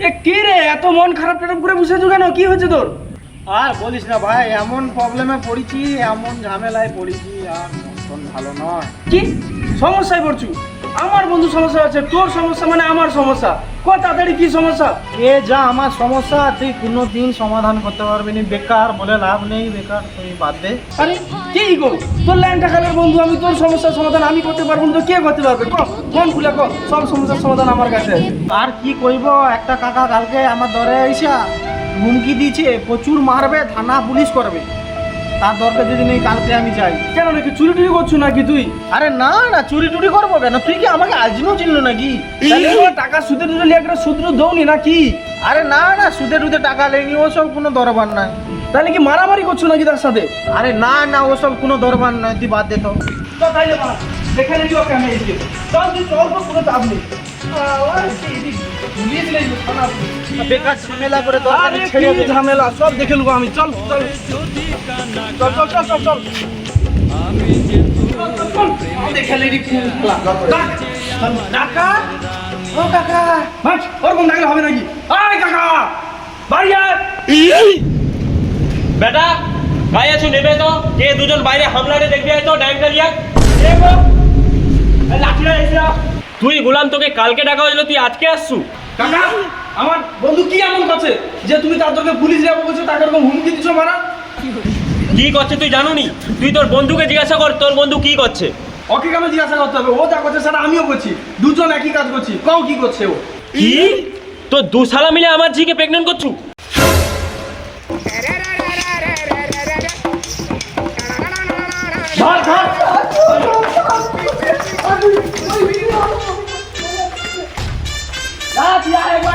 এ কি রে এত মন খারাপ টারাপ করে বসে কেন? কি হয়েছে তোর? আর বলিস না ভাই এমন প্রবলেমে পড়েছি এমন ঝামেলায় পড়েছি আর মন ভালো নয়। কি? সমস্যায় পড়ছু। আমার বন্ধু সমস্যা আছে তোর সমস্যা মানে আমার সমস্যা। ক তাড়াতাড়ি কি সমস্যা? এ যা আমার সমস্যা তুই কোনো দিন সমাধান করতে পারবি না। বেকার বলে লাভ নেই বেকার তুই বাদ দে। আরে কি গো? তোর ল্যাংটা খালের বন্ধু আমি তোর সমস্যার সমাধান আমি করতে পারব না তো কে করতে পারবে? ক মন খুলে ক সব সমস্যার সমাধান আমার কাছে। আর কি কইব একটা কাকা কালকে আমার দরে আইসা হুমকি দিয়েছে প্রচুর মারবে থানা পুলিশ করবে। তার দরকার যদি নেই কালকে আমি যাই। কেন নাকি চুরি টুরি করছ নাকি তুই? আরে না না চুরি টুরি করব কেন? তুই কি আমাকে আজও চিনলো নাকি? তাহলে তোমার টাকা সুদে টুদে লিয়ে একটা সূত্র দৌনি নাকি? আরে না না সুদে টুদে টাকা লেনি ওসব কোনো দরবার নাই। তাহলে কি মারামারি করছ নাকি তার সাথে? আরে না না ওসব কোনো দরবার নাই তুই বাদ দে তো। তাইলে দেখে নিবি ওকে আমি চল তুই চল তো কোনো চাপ নেই। ঝামেলা করে দরকার ছেড়ে ঝামেলা সব দেখে নেব আমি চল চল চল চল চল চল চল হবে নাকি আয় কাকা বাড়ি বেটা, ভাই আছো, নেবে তো? কে দুজন বাইরে হামলারে দেখবি তো ড্যাংটা দিয়া তুই গুলাম তোকে কালকে ডাকা হয়েছিল তুই আজকে আসছু? কাকা আমার বন্ধু কি এমন করছে যে তুমি তাদেরকে পুলিশ যাব বলছো তাকে এরকম হুমকি দিচ্ছ মারা? কি করছে তুই জানো জানুনি? তুই তোর বন্ধুকে জিজ্ঞাসা কর তোর বন্ধু কি করছে? ওকে কেন জিজ্ঞাসা করতে হবে? ও যা করছে সেটা আমিও করছি। দুজন একই কাজ করছি। কও কি করছে ও? কি? তোর দু শালা মিলে আমার ঝিকে প্রেগনেন্ট করছু? 啊姐还有